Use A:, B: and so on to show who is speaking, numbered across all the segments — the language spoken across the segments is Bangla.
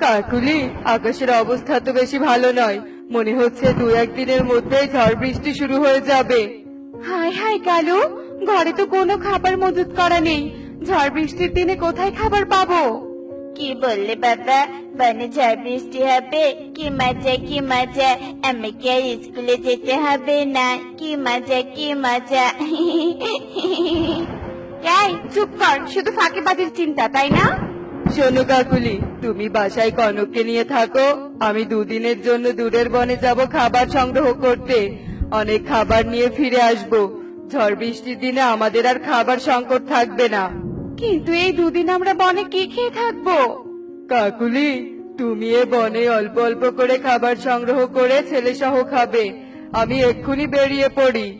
A: কাকুলি আকাশের অবস্থা তো বেশি ভালো নয়। মনে হচ্ছে দু একদিনের মধ্যে ঝড় বৃষ্টি শুরু হয়ে যাবে। হাই হাই কালু ঘরে তো কোনো খাবার মজুত করা নেই। ঝড় বৃষ্টির দিনে কোথায় খাবার পাবো?
B: কি বললে বাবা? বনে ঝড় বৃষ্টি হবে কি মজা কি মজা। আমাকে আর স্কুলে যেতে হবে না কি মজা কি মজা।
A: এই চুপ কর শুধু ফাঁকে ফাঁকিবাজির চিন্তা তাই না? শোনো কাকুলি তুমি বাসায় কনককে নিয়ে থাকো। আমি দুদিনের জন্য দূরের বনে যাব খাবার সংগ্রহ করতে। অনেক খাবার নিয়ে ফিরে আসব। ঝড় বৃষ্টির দিনে আমাদের আর খাবার সংকট থাকবে না। কিন্তু এই দুদিন আমরা বনে কি খেয়ে থাকব? কাকুলি তুমি এ বনে অল্প অল্প করে খাবার সংগ্রহ করে ছেলে সহ খাবে। আমি এক্ষুনি বেরিয়ে পড়ি।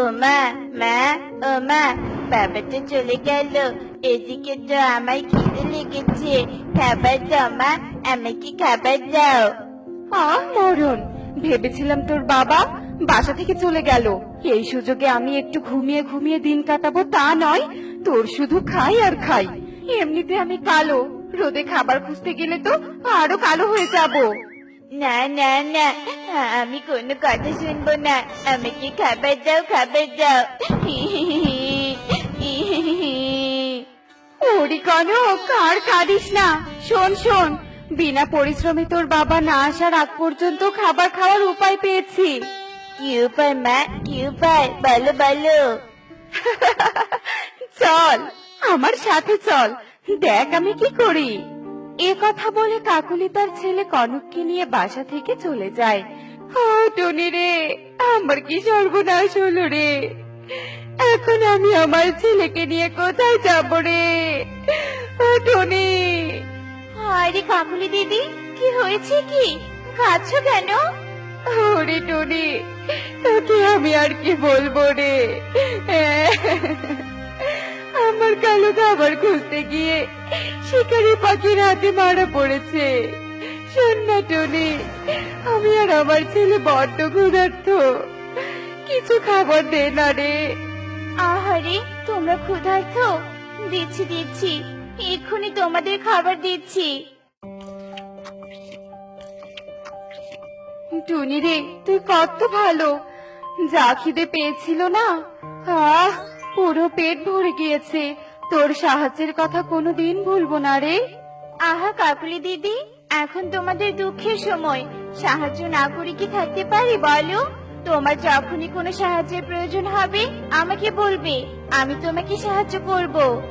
B: ও মা মা ও মা বাবা তো চলে গেল এদিকে তো আমার খিদে লেগেছে খাবার দাও মা আমাকে খাবার দাও
A: আহ মরণ! ভেবেছিলাম তোর বাবা বাসা থেকে চলে গেল। এই সুযোগে আমি একটু ঘুমিয়ে ঘুমিয়ে দিন কাটাবো তা নয়। তোর শুধু খাই আর খাই। এমনিতে আমি কালো। রোদে খাবার খুঁজতে গেলে তো আরও কালো হয়ে যাব।
B: না না না আমি কোনো কথা শুনব না। আমাকে খাবার দাও খাবার দাও।
A: ওরি কনক আর কাঁদিস না। শোন শোন বিনা পরিশ্রমে তোর বাবা না আসার আগ পর্যন্ত খাবার খাওয়ার উপায় পেয়েছি।
B: কি উপায় মা? কি উপায়? বলো বলো।
A: চল আমার সাথে চল। দেখ আমি কি করি। এ কথা বলে কাকুলি তার ছেলে কনককে নিয়ে বাসা থেকে চলে যায়। ও টনি রে আমার কি সর্বনাশ হলো রে? এখন আমি আমার ছেলেকে নিয়ে কোথায় যাব রে? টনি
B: আরে কাকুলি দিদি কি হয়েছে কি? কাঁদছো কেন?
A: ওরে টনি তোকে আমি আর কি বলব রে? আমার কালো খাবার খুঁজতে গিয়ে শিকারি পাখির হাতে মারা পড়েছে। শোন না টনি আমি আর আমার ছেলে বড্ড ক্ষুধার্ত। কিছু খাবার দে না রে।
B: আহারে, তোমরা ক্ষুধার্ত। দিচ্ছি দিচ্ছি। এক্ষুনি তোমাদের খাবার দিচ্ছি।
A: টুনি রে, তুই কত ভালো। যা খিদে পেয়েছিল না? আহ, পুরো পেট ভরে গিয়েছে। তোর সাহায্যের কথা কোনোদিন ভুলবো না রে।
B: আহা, কাকুলি দিদি, এখন তোমাদের দুঃখের সময়। সাহায্য না করে কি থাকতে পারি, বলো? তোমার যখনই কোনো সাহায্যের প্রয়োজন হবে, আমাকে বলবে। আমি তোমাকে সাহায্য করব।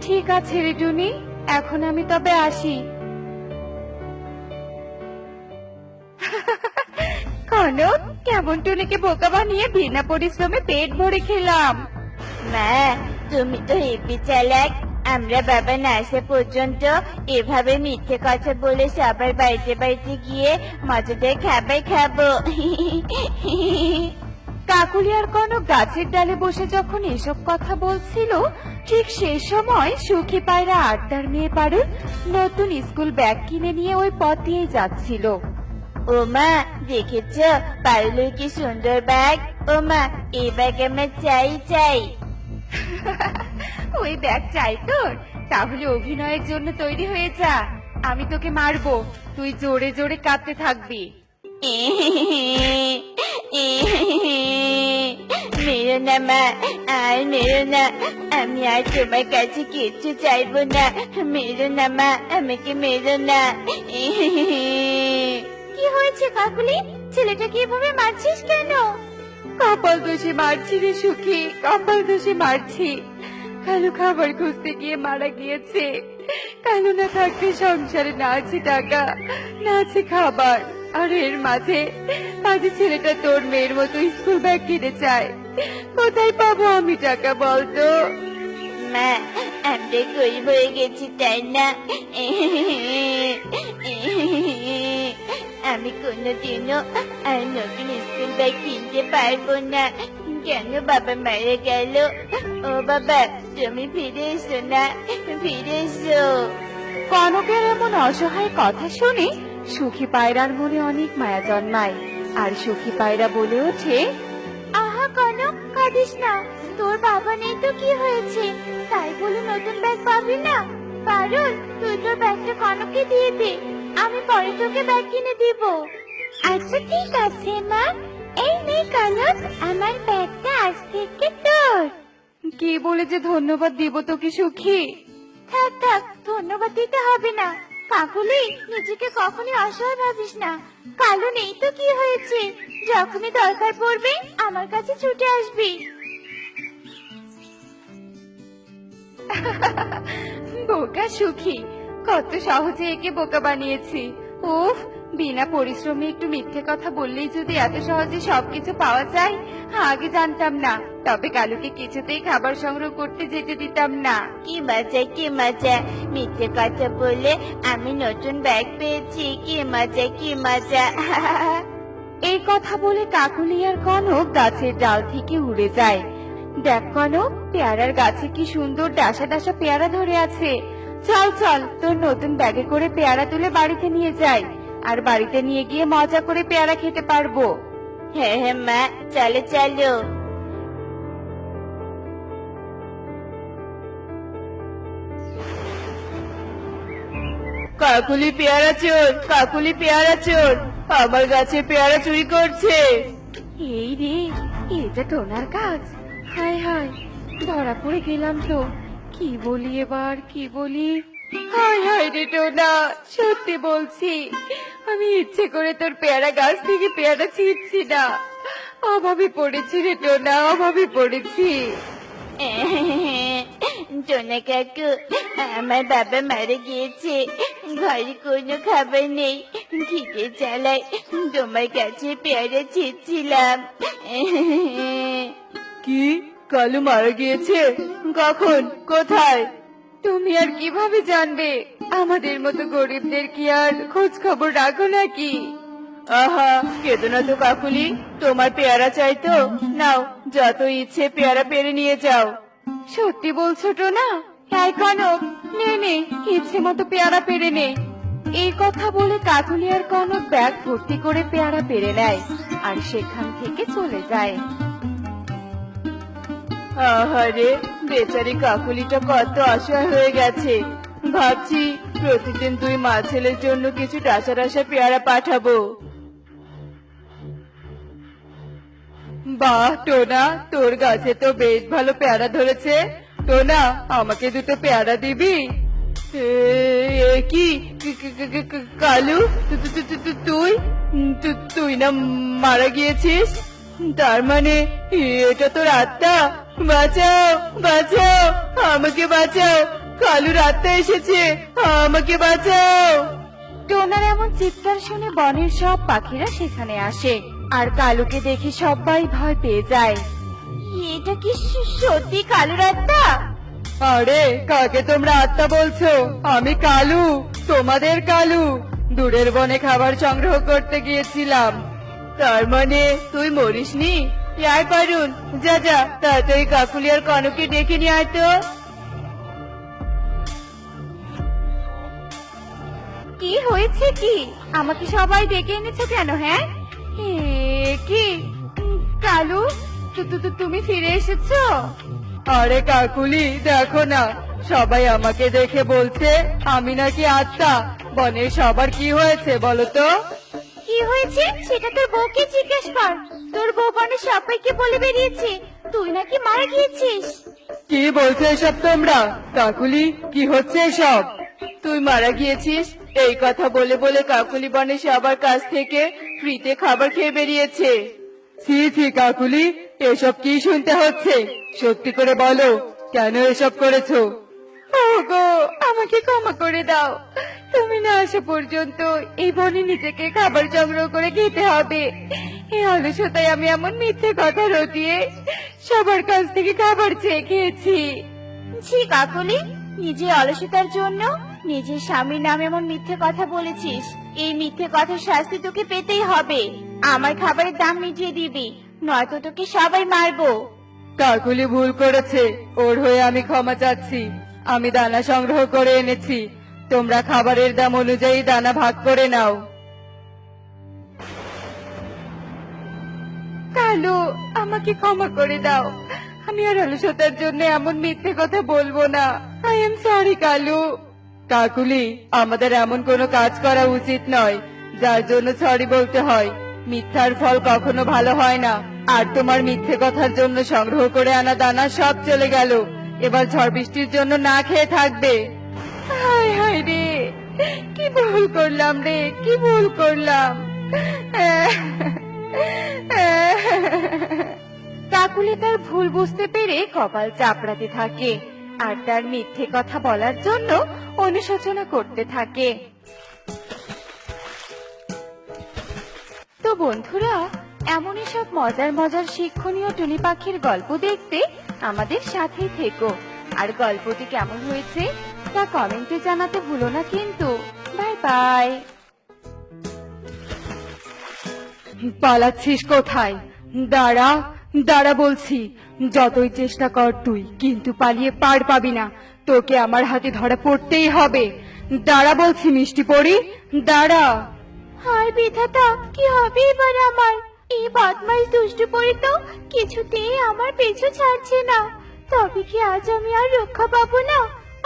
A: ঠিক আছে রে টুনি, এখন আমি তবে আসি। কনক, কেমন টুনিকে বোকা বানিয়ে বিনা পরিশ্রমে পেট ভরে খেলাম?
B: মা, তুমি তো হেপি চালাক। আমরা বাবা না আসা পর্যন্ত এভাবে মিথ্যে কথা বলে সবার বাড়িতে বাড়িতে গিয়ে মজাদার খাবার খাব।
A: কাকুলি আর কনক গাছের ডালে বসে যখন এসব কথা বলছিল ঠিক সেই সময় সুখী পায়রা আড্ডার মেয়ে পারুল নতুন স্কুল ব্যাগ কিনে নিয়ে ওই পথ দিয়ে যাচ্ছিল।
B: ও মা দেখেছ? পারুলের কি সুন্দর ব্যাগ? ও মা এই ব্যাগ আমার চাই চাই।
A: ওই ব্যাগ চাই তোর। তাহলে অভিনয়ের জন্য তৈরি হয়ে যা। আমি তোকে মারবো। তুই জোরে জোরে কাঁদতে থাকবি।
B: মেরো না মা। আর মেরো না। আমি আর তোমার কাছে কিচ্ছু চাইব না। মেরো না মা। আমাকে মেরো না। কি হয়েছে কাকুলি? ছেলেটাকে এভাবে মারছিস কেন?
A: কপাল দোষে মারছি রে সুখী কপাল দোষে মারছি। কালু খাবার খুঁজতে গিয়ে মারা গিয়েছে। কালু না থাকলে সংসারে না আছে টাকা, না আছে খাবার। আর এর মাঝে মাঝে ছেলেটা তোর মেয়ের মতো স্কুল ব্যাগ কিনে চায়। কোথায় পাবো আমি টাকা বলতো?
B: মা, আমরা গরিব হয়ে গেছি, তাই না? আমি কোনোদিনও আর নতুন স্কুল ব্যাগ কিনতে পারব না। কেন বাবা মারা গেল ও বাবা তুমি ফিরে এসো না ফিরে এসো
A: কনকের এমন অসহায় কথা শুনে সুখী পায়রার মনে অনেক মায়া জন্মায় আর সুখী পায়রা বলে ওঠে
B: আহা কনক কাঁদিস না তোর বাবা নেই তো কি হয়েছে তাই বলে নতুন ব্যাগ পাবি না পারুল তুই তোর ব্যাগটা কনককে দিয়ে দে আমি পরে তোকে ব্যাগ কিনে দিব আচ্ছা ঠিক আছে মা এই নে কনক আমার ব্যাগটা আজ থেকে তোর।
A: কি বলে যে ধন্যবাদ দিব তোকে সুখী?
B: থাক থাক ধন্যবাদ দিতে হবে না। কাকুলি নিজেকে কখনই অসহায় ভাবিস না। কালো নেই তো কি হয়েছে? যখনই দরকার পড়বে আমার কাছে ছুটে আসবি।
A: বোকা সুখী কত সহজে একে বোকা বানিয়েছি। উফ বিনা পরিশ্রমে একটু মিথ্যে কথা বললেই যদি এত সহজে সবকিছু পাওয়া যায় আগে জানতাম না। তবে কালুকে কিছুতেই খাবার সংগ্রহ করতে যেতে দিতাম না।
B: কি মজা কি মজা। মিথ্যে কথা বলে আমি নতুন ব্যাগ পেয়েছি। কি মজা কি মজা।
A: এই কথা বলে কাকুলি আর কনক গাছের ডাল থেকে উড়ে যায়। দেখ কনক পেয়ারার গাছে কি সুন্দর ডাসা ডাসা পেয়ারা ধরে আছে। চল চল তোর নতুন ব্যাগে করে পেয়ারা তুলে বাড়িতে নিয়ে যাই। আর বাড়িতে নিয়ে গিয়ে মজা করে পেয়ারা খেতে পারব।
B: হ্যাঁ হ্যাঁ মা, চলো চলো।
A: কাকুলি পেয়ারা চোর, কাকুলি পেয়ারা চোর, আমার গাছে পেয়ারা চুরি করছে। এই রে, এটা টোনার কাজ হায় হায়, ধরা পড়ে গেলাম তো। কি বলি এবার, কি বলি? হায় হায় রে টোনা সত্যি বলছি আমি ইচ্ছে করে তোর পেয়ারা গাছ থেকে পেয়ারা ছিঁড়ছি না। অভাবে পড়েছি রে টোনা অভাবে পড়েছি।
B: টোনা কাকু আমার বাবা মারা গিয়েছে। ঘরে কোনো খাবার নেই। খিদে চালাই তোমার কাছে পেয়ারা ছিঁড়ছিলাম।
A: কি? কালু মারা গিয়েছে? কখন? কোথায়? তুমি আর কীভাবে জানবে? আমাদের মতো গরিবদের কি আর খোঁজ খবর রাখো নাকি? আহা কেঁদো না তো কাকুলি। তোমার পেয়ারা চাই তো। নাও যত ইচ্ছে পেয়ারা পেরে নিয়ে যাও। সত্যি বলছো তো না তাই কনক নে নে ইচ্ছে মতো পেয়ারা পেরে নে। এই কথা বলে কাকুলি আর কনক ব্যাগ ভর্তি করে পেয়ারা পেরে নেয় আর সেখান থেকে চলে যায়। আহারে, বেচারি কাকুলিটা কত অসহায় হয়ে গেছে। ভাবছি প্রতিদিন তুই মা ছেলের জন্য কিছু টাসা টাসা পেয়ারা পাঠাবো। বাহ, টোনা, তোর গাছে তো বেশ ভালো পেয়ারা ধরেছে। টোনা, আমাকে দুটো পেয়ারা দিবি? কি? কালু তুই? তুই না মারা গিয়েছিস? তার মানে এটা তোর আত্মা? বাঁচাও বাঁচাও আমাকে বাঁচাও। কালুর আত্মা এসেছে আমাকে বাঁচাও। টোনার এমন চিৎকার শুনে বনের সব পাখিরা সেখানে আসে আর কালুকে দেখে সবাই ভয় পেয়ে যায়।
B: এটা কি সত্যি কালো রাতটা?
A: আরে কাকে তোমরা আত্মা বলছো? আমি কালু তোমাদের কালু। দূরের বনে খাবার সংগ্রহ করতে গিয়েছিলাম। তার মানে তুই মরিসনি? আয় যা যা তাড়াতাড়ি কাকুলি আর কনকে ডেকে নিয়ে আয় তো। কি হয়েছে কি? আমাকে সবাই ডেকে এনেছো কেন হ্যাঁ? এ কি? কালু তুমি ফিরে এসেছ? আরে কাকুলি দেখো না সবাই আমাকে দেখে বলছে আমি নাকি আত্মা। বনের সবার কি হয়েছে বলো তো?
B: কি হয়েছে? সেটা তোর বউকে জিজ্ঞেস কর। তোর বউ বনে সবাইকে বলে বেরিয়েছে? তুই নাকি মারা গিয়েছিস?
A: কি বলছো এসব তোমরা? কাকুলি কি হচ্ছে এসব? তুই মারা গিয়েছিস? এই কথা বলে বলে কাকুলি বনে সবার কাছ থেকে ফ্রিতে খাবার খেয়ে বেরিয়েছে। ছি ছি কাকুলি এসব কি শুনতে হচ্ছে? সত্যি করে বলো কেন এসব করেছ? ওগো আমাকে ক্ষমা করে দাও। তুমি না আসা পর্যন্ত এই বনে নিজেকে খাবার সংগ্রহ করে খেতে হবে। এই অলসতায় আমি এমন মিথ্যে কথা রটিয়ে সবার কাছ থেকে খাবার চেয়ে খেয়েছি।
B: ছি কাকলি নিজে অলসতার জন্য নিজের স্বামীর নামে এমন মিথ্যে কথা বলেছিস। এই মিথ্যে কথার শাস্তি তোকে পেতেই হবে। আমার খাবারের দাম মিটিয়ে দিবি নয়তো তোকে সবাই মারবো।
A: কাকুলি ভুল করেছে ওর হয়ে আমি ক্ষমা চাচ্ছি। আমি দানা সংগ্রহ করে এনেছি। তোমরা খাবারের দাম অনুযায়ী দানা ভাগ করে নাও। কালু, আমাকে ক্ষমা করে দাও। আমি আর অলসতার জন্য এমন মিথ্যে কথা বলব না। I am sorry Kalu. Kakuli, আমাদের এমন কোনো কাজ করা উচিত নয়। যার জন্য সরি বলতে হয়। মিথ্যার ফল কখনো ভালো হয় না। আর তোমার মিথ্যে কথার জন্য সংগ্রহ করে আনা দানা সব চলে গেল। এবার ঝড় বৃষ্টির জন্য না খেয়ে থাকবে। হায় হায় রে। কি ভুল করলাম রে, কি ভুল করলাম। কাকুলি তার ভুল বুঝতে পেরে কপাল চাপড়াতে থাকে আর তার মিথ্যে কথা বলার জন্য অনুশোচনা করতে থাকে। তো বন্ধুরা, এমনই সব মজার মজার শিক্ষণীয় টুনি পাখির গল্প দেখতে আমাদের সাথেই থেকো। আর গল্পটি কেমন হয়েছে তা কমেন্টে জানাতে ভুলো না কিন্তু। Bye bye. পালাচ্ছিস কোথায়? দাঁড়া দাঁড়া বলছি। যতই চেষ্টা কর তুই, কিন্তু পালিয়ে পার পাবি না। তোকে আমার হাতে ধরা পড়তেই হবে। দাঁড়া বলছি, মিষ্টি পড়ি দাঁড়া।
B: হায় বিধাতা, কি হবে এবার আমার? এই বদমাইশ দুষ্টু পরি তো কিছুতেই আমার পিছু ছাড়ছে না। তবে কি আজ আমি আর রক্ষা পাবো না?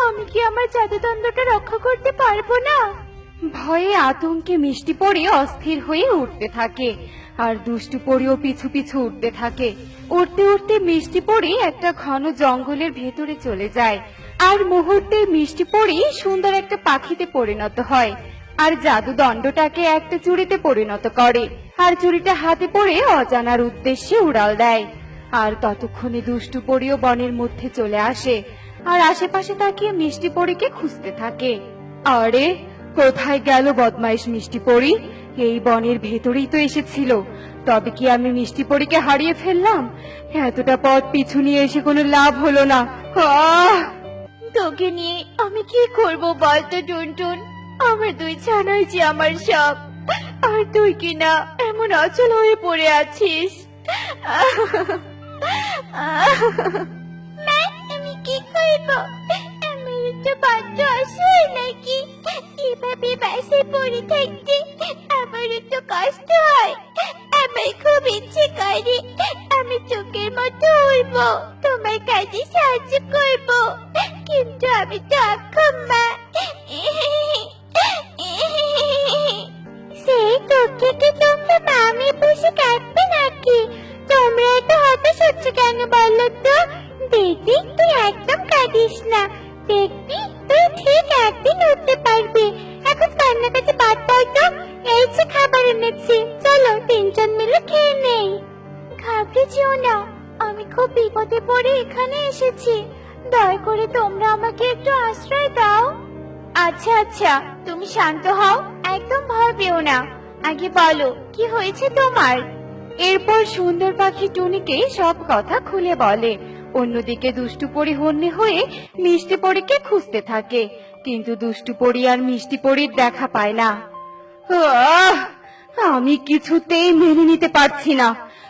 B: আমি কি আমার জাদুদণ্ডটা রক্ষা করতে পারব না?
A: ভয়ে আতঙ্কে মিষ্টি পড়ে অস্থির হয়ে উঠতে থাকে। আর দুষ্টু পড়েও পিছু পিছু উঠতে থাকে। উঠতে উঠতে মিষ্টি পড়ে একটা ঘন জঙ্গলের ভেতরে চলে যায়। আর মুহূর্তে মিষ্টি পড়ে সুন্দর একটা পাখিতে পরিণত হয়। আর জাদু দণ্ডটাকে একটা চুড়িতে পরিণত করে। আর চুড়িটা হাতে পড়ে অজানার উদ্দেশ্যে উড়াল দেয়। আর ততক্ষণে দুষ্টু পরিও বনের মধ্যে চলে আসে। আর আশেপাশে তাকিয়ে মিষ্টি পরীকে খুঁজতে থাকে। আরে কোথায় গেল বদমাইশ মিষ্টি পরি? এই বনের ভেতরেই তো এসেছিল। তবে কি আমি মিষ্টি পরীকে হারিয়ে ফেললাম? এতটা পথ পিছু নিয়ে এসে কোনো লাভ হলো না। আহ!
B: তোকে নিয়ে আমি কি করব বলতো টুনটুন? আমার দুই ছানাই যে আমার সব। আর তুই কি না এমন অচল হয়ে পড়ে আছিস? আমি কি করব? পড়ে থাকতে আমার একটু কষ্ট হয়। আমার খুব ইচ্ছে করে, আমি চোখের মতো উড়বো, তোমার কাজে সাহায্য করব। কিন্তু আমি তো অক্ষম সেই দুঃখে তোমরা মামে বসে কাঁদবে নাকি? তোমরা এত হতাশ কেন বলো তো? দেখবি তুই একদম কাঁদিস না। দেখবি? তুই ঠিক একদিন উঠতে পারবি। এখন কান্নাকাটি বাদ দাও তো। এই যে খাবার এনেছি। চলো তিনজন মিলে খেয়ে নেই। ঘাবড়ে যেও না। আমি খুব বিপদে পড়ে এখানে এসেছি। দয়া করে তোমরা আমাকে একটু আশ্রয় দাও। আচ্ছা আচ্ছা। তুমি শান্ত হও। একদম ভয় পেও না। আগে বলো, কি হয়েছে তোমার?
A: এরপর সুন্দর পাখি টুনিকে সব কথা খুলে বলে। অন্যদিকে দুষ্টু পরি হন্যে হয়ে মিষ্টি পরীকে খুঁজতে থাকে, কিন্তু দুষ্টু পরি আর মিষ্টি পরির দেখা পায় না! আমি কিছুতেই মেনে নিতে পারছি না।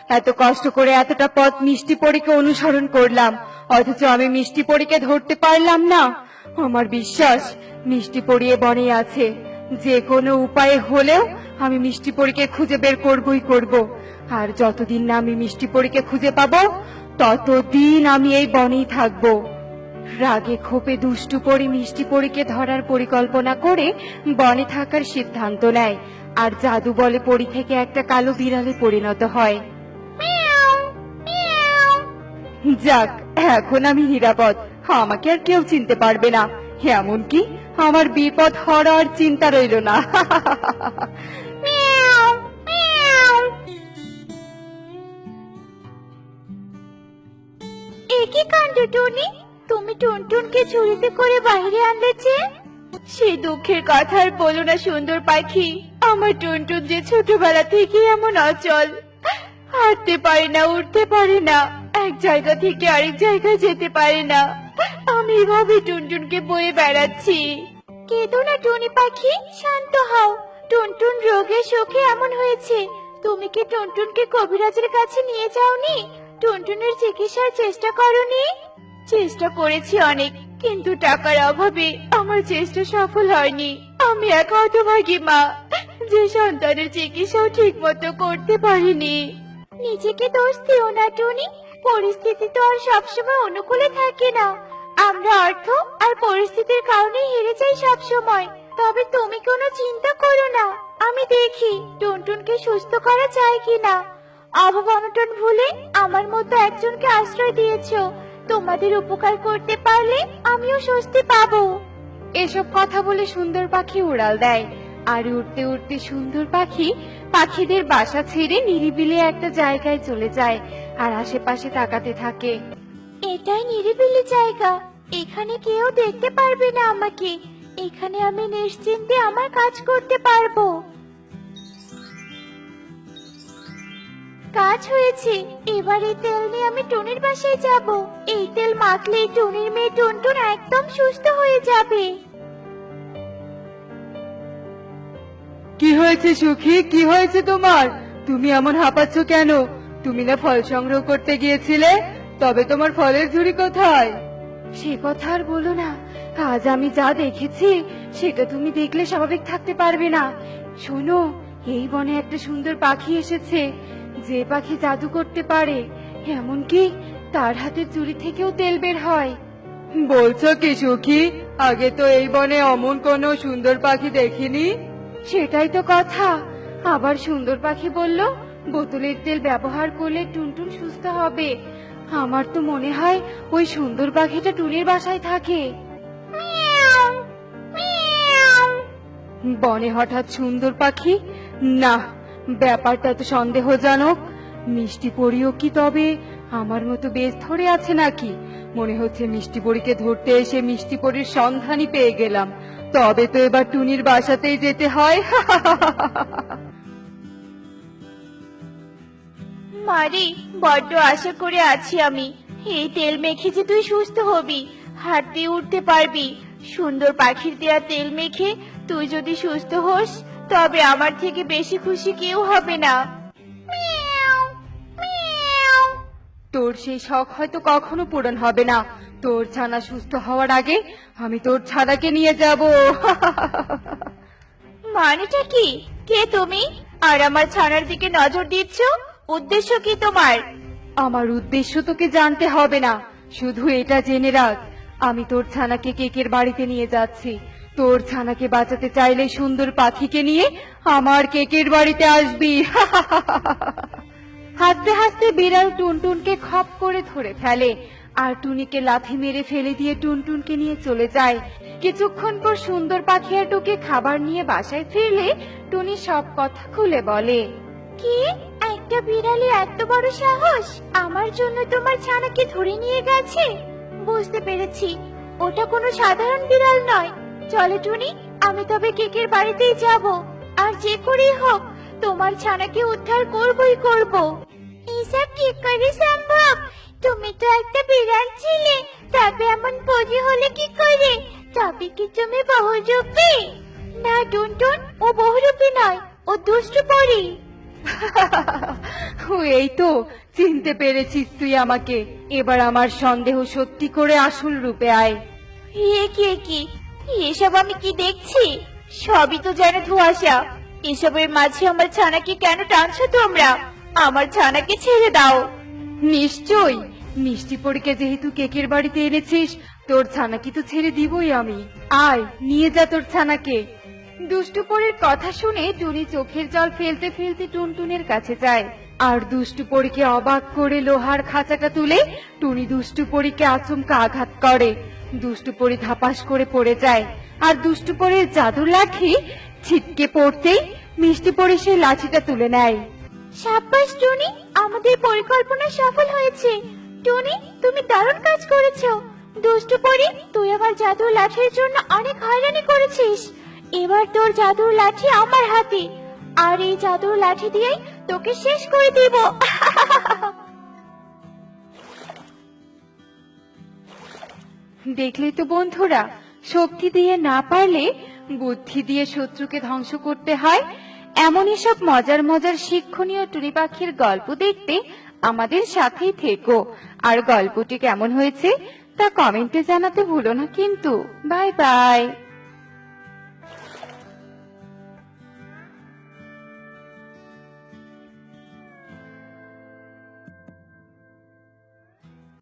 A: এত কষ্ট করে এতটা পথ মিষ্টি পরীকে অনুসরণ করলাম, অথচ আমি মিষ্টি পরীকে ধরতে পারলাম না। আমার বিশ্বাস, মিষ্টি পরিয়ে বনে আছে। যে কোনো উপায়ে হলেও আমি মিষ্টি পরীকে খুঁজে বের করবই করব। আর যতদিন না আমি মিষ্টি পরীকে খুঁজে পাবো ততদিন আমি এই বনেই থাকব। রাগে ক্ষোভে দুষ্টু পরি মিষ্টি পরীকে ধরার পরিকল্পনা করে বনে থাকার সিদ্ধান্ত নেয়। আর জাদু বলে পরি থেকে একটা কালো বিড়ালে পরিণত হয়। যাক এখন আমি নিরাপদ। আমাকে আর কেউ চিনতে পারবে না। এমনকি আমার বিপদ হওয়ার চিন্তা রইল না।
B: একই কাণ্ড টুনি? তুমি টুনটুনকে ঝুড়িতে করে বাইরে আনলে যে সে দুঃখের কথা আর বলো না সুন্দর পাখি। আমার টুনটুন যে ছোটবেলা থেকে এমন অচল। হাঁটতে পারে না উঠতে পারে না। এক জায়গা থেকে আরেক জায়গায় যেতে পারে না। আমি এভাবে টুনটুনকে বয়ে বেড়াচ্ছি। কেঁদো না টুনি পাখি শান্ত হও। টুনটুন রোগে শোকে এমন হয়েছে। তুমি কি টুনটুনকে কবিরাজের কাছে নিয়ে যাওনি? টুনটুনের চিকিৎসার চেষ্টা করনি? চেষ্টা করেছি অনেক, কিন্তু টাকার অভাবে আমার চেষ্টা সফল হয়নি। আমি এক হতভাগী মা, যে সন্তানের চিকিৎসাও ঠিক মতো করতে পারিনি। নিজেকে দোষ দিও না, টুনি। পরিস্থিতি তো আর সবসময় অনুকূলে থাকে না। আমরা অর্থ আর পরিস্থিতির কারণে হেরে যাই সবসময়। তবে তুমি কোনো চিন্তা করো না। আমি দেখি টুনটুনকে সুস্থ করা যায় কিনা। অভাব অনটন ভুলে আমার মতো একজনকে আশ্রয় দিয়েছ। তোমাদের উপকার করতে পারলে আমিও স্বস্তি পাবো।
A: এসব কথা বলে সুন্দর পাখি উড়াল দেয়। আর উড়তে উড়তে সুন্দর পাখি পাখিদের বাসা ছেড়ে নিরিবিলি একটা জায়গায় চলে যায় আর আশেপাশে তাকাতে থাকে।
B: এটাই নিরিবিলি জায়গা। এখানে কেউ দেখতে পারবে না আমাকে। এখানে আমি নিশ্চিন্তে আমার কাজ করতে পারব। কাজ হয়েছে। এবার এই তেল নিয়ে আমি টুনির বাসায় যাব। এই তেল মাখলেই টুনির মেয়ে টুনটুন একদম সুস্থ হয়ে যাবে।
A: কি হয়েছে সুখী? কি হয়েছে তোমার? তুমি এমন হাঁপাচ্ছ কেন? তুমি না ফল সংগ্রহ করতে গিয়েছিলে? তবে তোমার ফলের ঝুড়ি কোথায়? সে কথা আর বলো না। আজ আমি যা দেখেছি সেটা তুমি দেখলে স্বাভাবিক থাকতে পারবে না। শোনো এই বনে একটা সুন্দর পাখি এসেছে। যে পাখি জাদু করতে পারে এমনকি তার হাতের চুরি থেকেও তেল বের হয়। বলছো কি সুখী? আগে তো এই বনে অমন কোনো সুন্দর পাখি দেখিনি। সেটাই তো কথা। আবার সুন্দর পাখি বলল বোতলের তেল ব্যবহার করলে টুনটুন সুস্থ হবে। আমার তো মনে হয় ওই সুন্দর পাখিটা টুনির বাসায় থাকে। বনে হঠাৎ সুন্দর পাখি? না ব্যাপারটা তো সন্দেহজনক। মিষ্টি পরিও কি তবে আমার মতো বেশ ধরে আছে নাকি? মনে হচ্ছে মিষ্টি পরীকে ধরতে এসে মিষ্টি পরীর সন্ধানই পেয়ে গেলাম। তবে তো এবার টুনির বাসাতেই যেতে হয়।
B: মারি বড্ড আশা করে আছি আমি। এই তেল মেখে যে তুই সুস্থ হবি হাঁটতে উঠতে পারবি। সুন্দর পাখির দেয়া তেল মেখে তুই যদি সুস্থ হোস তবে আমার থেকে বেশি খুশি কেউ হবে না।
A: তোর সেই শখ হয়তো কখনো পূরণ হবে না। তোর ছানা সুস্থ হওয়ার আগে আমি তোর ছানাকে নিয়ে যাব।
B: মানেটা কি? কে তুমি? আর আমার ছানার দিকে নজর দিচ্ছ? উদ্দেশ্য কি তোমার?
A: আমার উদ্দেশ্য তোকে জানতে হবে না। শুধু এটা জেনে রাখ। আমি তোর ছানাকে কেকের বাড়িতে নিয়ে যাচ্ছি। তোর ছানাকে বাঁচাতে চাইলে সুন্দর পাখিকে নিয়ে আমার কেকের বাড়িতে আসবি। হাসতে হাসতে বিড়াল টুনটুনকে খপ করে ধরে ফেলে আর টুনিকে লাথি মেরে ফেলে দিয়ে টুনটুনকে নিয়ে চলে যায়। কিছুক্ষণ পর সুন্দর পাখি আর টুকে খাবার নিয়ে বাসায় ফিরলে টুনি সব কথা খুলে বলে,
B: কি? একটা বিড়ালি এত বড় সাহস? আমার জন্য তোমার ছানাকে ধরে নিয়ে গেছে? বুঝতে পেরেছি। ওটা কোনো সাধারণ বিড়াল নয়। চলে টুনি আমি তবে কেকের বাড়িতেই যাব। আর যে করেই হোক তোমার ছানাকে উদ্ধার করবই করব। এসব কি করে সম্ভব? তুমি তো একটা বিড়াল ছিলে তবে এমন পরি হলে কি করে? তবে কি তুমি বহুরূপী? না টুনটুন ও বহুরূপী নয় ও দুষ্টু পরি।
A: এই তো চিনতে পেরেছিস তুই আমাকে। এবার আমার সন্দেহ সত্যি করে আসল রূপে আয়।
B: কি কি? এসব আমি কি দেখছি? সবই তো যেন ধোঁয়াশা। এসবের মাঝে আমার ছানাকে কেন টানছো তোমরা? আমার ছানাকে ছেড়ে দাও।
A: নিশ্চয় মিষ্টি পরীকে যেহেতু কেকের বাড়িতে এনেছিস, তোর ছানাকে তো ছেড়ে দিবই আমি। আয়, নিয়ে যা তোর ছানাকে। দুষ্টু পরীর কথা শুনে টুনি চোখের জল ফেলতে ফেলতে টুনটুনের কাছে যায়। আর দুষ্টু পরীকে অবাক করে লোহার খাঁচাটা তুলে টুনি দুষ্টু পরীকে আচমকা আঘাত করে। দুষ্টু পরী ধাপাস করে পড়ে যায়। আর দুষ্টু পরীর জাদুর লাঠি ছিটকে পড়তেই মিষ্টি পরী সেই লাঠিটা তুলে নেয়।
B: সাব্বাস, টুনি, আমাদের পরিকল্পনা সফল হয়েছে। টুনি, তুমি দারুণ কাজ করেছ। দুষ্টু পরি, তুই আমার জাদুর লাঠির জন্য অনেক হয়রানি করেছিস। এবার তোর জাদুর লাঠি আমার হাতে। আর এই জাদুর লাঠি দিয়েই তোকে শেষ করে দেব।
A: দেখলে তো বন্ধুরা, শক্তি দিয়ে না পারলে বুদ্ধি দিয়ে শত্রুকে ধ্বংস করতে হয়। এমনই সব মজার মজার শিক্ষণীয় টুনি পাখির গল্প দেখতে আমাদের সাথেই থেকো। আর গল্পটি কেমন হয়েছে তা কমেন্টে জানাতে ভুলো না কিন্তু। Bye bye.